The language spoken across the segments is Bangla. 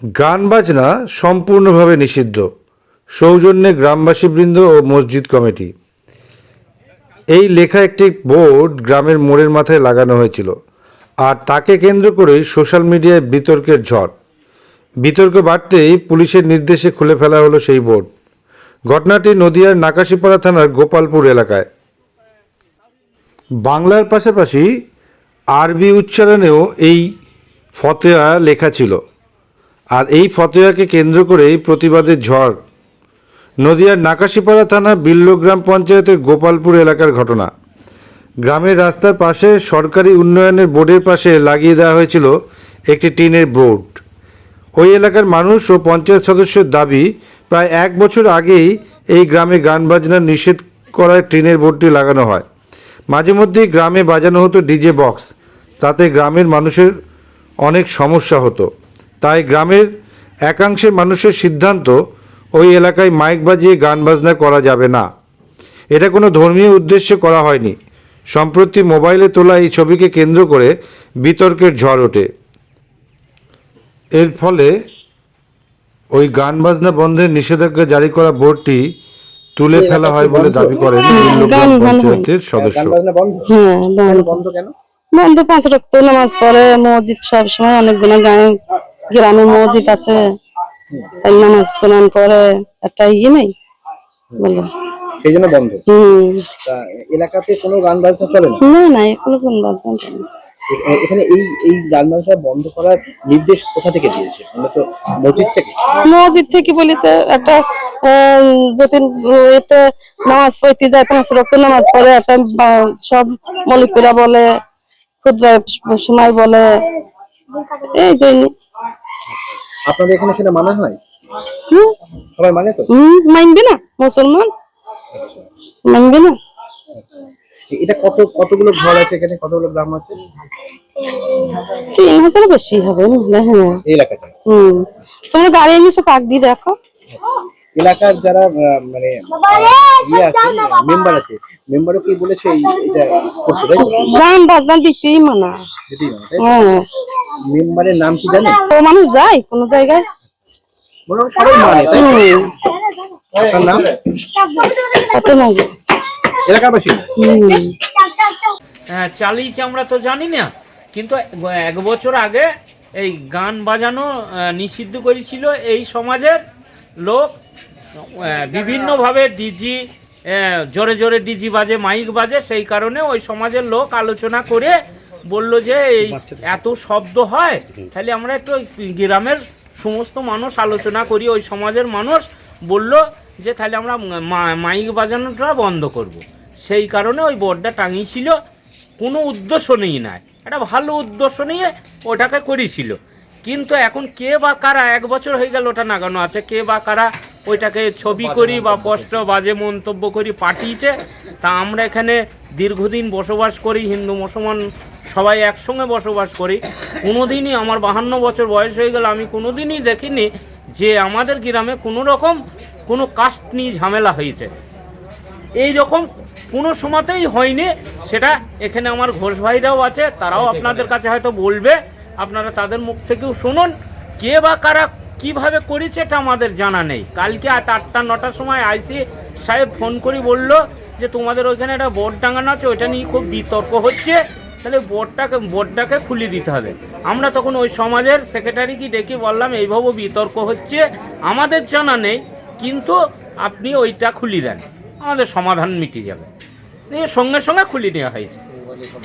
গান বাজনা সম্পূর্ণভাবে নিষিদ্ধ। সৌজন্যে গ্রামবাসীবৃন্দ ও মসজিদ কমিটি। এই লেখা একটি বোর্ড গ্রামের মোড়ের মাথায় লাগানো হয়েছিল আর তাকে কেন্দ্র করেই সোশ্যাল মিডিয়ায় বিতর্কের ঝড়। বিতর্ক বাড়তেই পুলিশের নির্দেশে খুলে ফেলা হলো সেই বোর্ড। ঘটনাটি নদিয়ার নাকাশিপাড়া থানার গোপালপুর এলাকায়। বাংলার পাশাপাশি আরবি উচ্চারণেও এই ফতেয়া লেখা ছিল। আর এই ফতোয়াকে কেন্দ্র করেই প্রতিবাদের ঝড়। নদিয়ার নাকাশিপাড়া থানা বিল্লগ্রাম পঞ্চায়েতের গোপালপুর এলাকার ঘটনা। গ্রামের রাস্তার পাশে সরকারি উন্নয়নের বোর্ডের পাশে লাগিয়ে দেওয়া হয়েছিল একটি টিনের বোর্ড। ওই এলাকার মানুষ ও পঞ্চায়েত সদস্যের দাবি, প্রায় এক বছর আগেই এই গ্রামে গান বাজনা নিষেধ করায় টিনের বোর্ডটি লাগানো হয়। মাঝে মধ্যেই গ্রামে বাজানো হতো ডিজে বক্স, তাতে গ্রামের মানুষের অনেক সমস্যা হতো। তাই গ্রামের একাংশের মানুষের সিদ্ধান্ত ওই এলাকায় মাইক বাজিয়ে গান বাজনা করা যাবে না। এটা কোনো ধর্মীয় উদ্দেশ্যে করা হয়নি। সম্প্রতি মোবাইলে তোলা এই ছবিকে কেন্দ্র করে বিতর্কের ঝড় ওঠে। এর ফলে ওই গান বাজনা বন্ধের নিষেধাজ্ঞা জারি করা বোর্ডটি তুলে ফেলা হয় বলে দাবি করেন পঞ্চায়েতের সদস্য। বন্ধ। হ্যাঁ বন্ধ বন্ধ। কেন? বন্ধ পাঁচ রক্ত নামাজ পড়ে মসজিদ সব সময় অনেকগুলো গায়ে গ্রামে মসজিদ আছে। নামাজ কোরআন করে একটা ইয়ে নেই বলে। সেই জন্য বন্ধ এলাকাতে কোনো গান বাজনা চলে না? না কোন বাজনা করে না। এ- এ- এখানে এই এই গান বাজনা বন্ধ করার নির্দেশ কোথা থেকে দিয়েছে? মূলত মসজিদ থেকে মসজিদ থেকে বলেছে একটা যদি এতে নামাজ পড়তে যায় পাঁচ রক্ত নামাজ পড়ে একটা সব মলিকুরা বলে খুদ্ সময় বলে এই আপনাদের এখানে সেটা মানা হয়? সবাই মানে তো? মানবে না মুসলমান। মানবে না। এটা কত কতগুলো ঘর আছে এখানে? কতগুলো গ্রাম আছে? তিন হাজার বেশি হবে হ্যাঁ এই এলাকাতে হুম। তোমরা গাড়ি এনেছো পাক দিয়ে দেখো। এলাকার যারা মানে ইয়ে আছে মেম্বার আছে মেম্বারও কি বলেছে এটা করতে গান বাজনা দিতেই মানা। যেতেই না, মেম্বারের নাম কি জানেন? তো মানুষ যায় কোন জায়গায়? সবাই মানে তাই তো? হুম। আপনার নাম? এলাকার বাসিন্দা হ্যাঁ চালিয়েছে আমরা তো জানি না কিন্তু এক বছর আগে এই গান বাজানো নিষিদ্ধ করেছিল এই সমাজের লোক আহ, বিভিন্নভাবে ডিজি আহ, জোরে জোরে ডিজি বাজে মাইক বাজে সেই কারণে ওই সমাজের লোক আলোচনা করে বলল যে এই এত শব্দ হয় তাহলে আমরা একটু ওই গ্রামের সমস্ত মানুষ আলোচনা করি ওই সমাজের মানুষ বলল যে তাহলে আমরা মা- মাইক বাজানোটা বন্ধ করব। সেই কারণে ওই বোর্ডটা টাঙিয়েছিল কোনো উদ্দেশ্য নেই নাই একটা ভালো উদ্দেশ্য নিয়ে ওটাকে করেছিল। কিন্তু এখন কে বা কারা এক বছর হয়ে গেল ওটা নাগানো আছে কে বা কারা ওইটাকে ছবি করি বা স্পষ্ট বাজে মন্তব্য করি পাঠিয়েছে। তা আমরা এখানে দীর্ঘদিন বসবাস করি হিন্দু মুসলমান সবাই একসঙ্গে বসবাস করি। কোনোদিনই আমার বাহান্ন বছর বয়স হয়ে গেল, আমি কোনোদিনই দেখিনি যে আমাদের গ্রামে কোনো রকম কোনো কাস্ট নিয়ে ঝামেলা হয়েছে। এই রকম কোনো সময়তেই হয়নি, সেটা এখানে আমার ঘোষ ভাইরাও আছে, তারাও আপনাদের কাছে হয়তো বলবে, আপনারা তাদের মুখ থেকেও শুনুন, কে বা কারা কীভাবে করেছে এটা আমাদের জানা নেই। কালকে আট আটটা, নটার সময় আইসি সাহেব ফোন করে বলল যে, তোমাদের ওইখানে একটা বোর্ড টাঙানো আছে, ওইটা নিয়ে খুব বিতর্ক হচ্ছে। তাহলে বোর্ডটাকে বোর্ডটাকে খুলে দিতে হবে। আমরা তখন ওই সমাজের সেক্রেটারিকে ডেকে বললাম এইভাবে বিতর্ক হচ্ছে আমাদের জানা নেই কিন্তু আপনি ওইটা খুলে দেন আমাদের সমাধান মিটে যাবে। সঙ্গে সঙ্গে খুলে নেওয়া হয়েছে।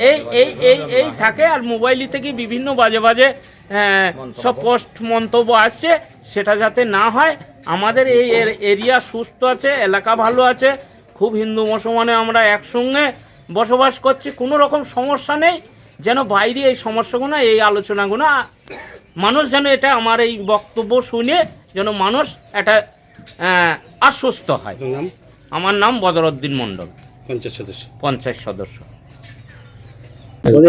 এই এই এই এই থাকে আর মোবাইল থেকে বিভিন্ন বাজে বাজে সব পোস্ট মন্তব্য আসছে সেটা যাতে না হয় আমাদের এই এর- এরিয়া সুস্থ আছে এলাকা ভালো আছে খুব হিন্দু মুসলমানে আমরা একসঙ্গে বসবাস করছি কোনো রকম সমস্যা নেই যেন বাইরে এই সমস্যাগুলো এই আলোচনাগুলো মানুষ যেন এটা আমার এই বক্তব্য শুনে যেন মানুষ এটা আহ, আশ্বস্ত হয়। আমার নাম বদরউদ্দিন মণ্ডল। পঞ্চায়েত সদস্য। পঞ্চায়েত সদস্য।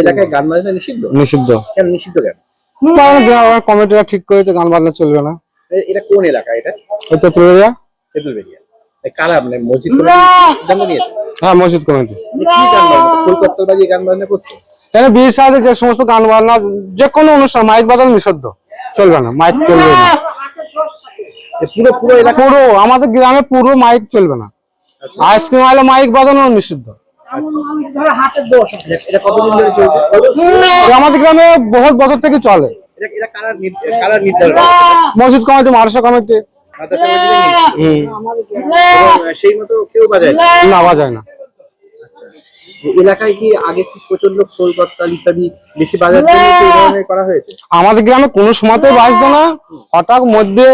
এলাকায় গান বাজনা নিষিদ্ধ? নিষিদ্ধ। কেন নিষিদ্ধ কেন? কমিটিরা ঠিক করেছে গান বাজনা চলবে না। এটা কোন এলাকা এটা? এটা তুলে দেওয়া তেঁতুলবেড়িয়া। এ কারা মানে মসজিদ নিয়েছে? হ্যাঁ মসজিদ কমিটি। কেন বিয়ের সাথে যে সমস্ত গান বাজনা যে কোনো অনুষ্ঠান মাইক বাজানো নিষিদ্ধ। চলবে না মাইক চলবে না। পুরো পুরো পুরো আমাদের গ্রামে পুরো মাইক চলবে না। আইসক্রিম আইলে মাইক বাজানো নিষিদ্ধ। আমাদের গ্রামে বহুত বছর থেকে চলে। এটা এটা কারা নির- কারা নির্ধারণ মসজিদ কমিটি মাদ্রাসা কমিটি। মাদ্রাসা মসজিদের নির্ধারণ? এবং সেই মতো কেউ বাজায় না। না বাজায় না। এলাকায় কি আগে কি প্রচণ্ড খোল করতাল ইত্যাদি বেশি বাজার জন্য কি এই ধরনের করা হয়েছে? আমাদের গ্রামে কোনো সময়তেই বাজতো না। হঠাৎ মধ্যে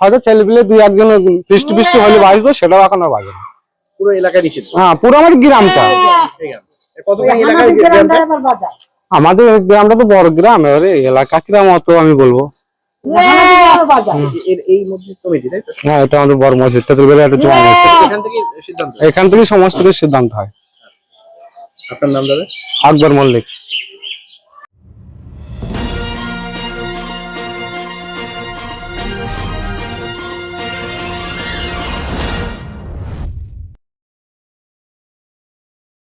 হয়তো ছেলেপিলে দুই একজন বৃষ্টি বৃষ্টি হলে বাজতো সেটাও এখন আর বাজে না। পুরো এলাকায় নিষিদ্ধ? হ্যাঁ পুরো এলাকায় গ্রামটা? আমাদের গ্রামটা তো বড় গ্রাম এবারে এলাকা কিরাম অত আমি বলব। এর এই মসজিদ কমিটি তাই তো? হ্যাঁ এটা আমাদের বড় মসজিদ তেতুলবেলা একটা জমা মসজিদ এখান থেকে সিদ্ধান্ত সমস্ত সিদ্ধান্ত হয়। আপনার নাম দাদা? আকবর মল্লিক।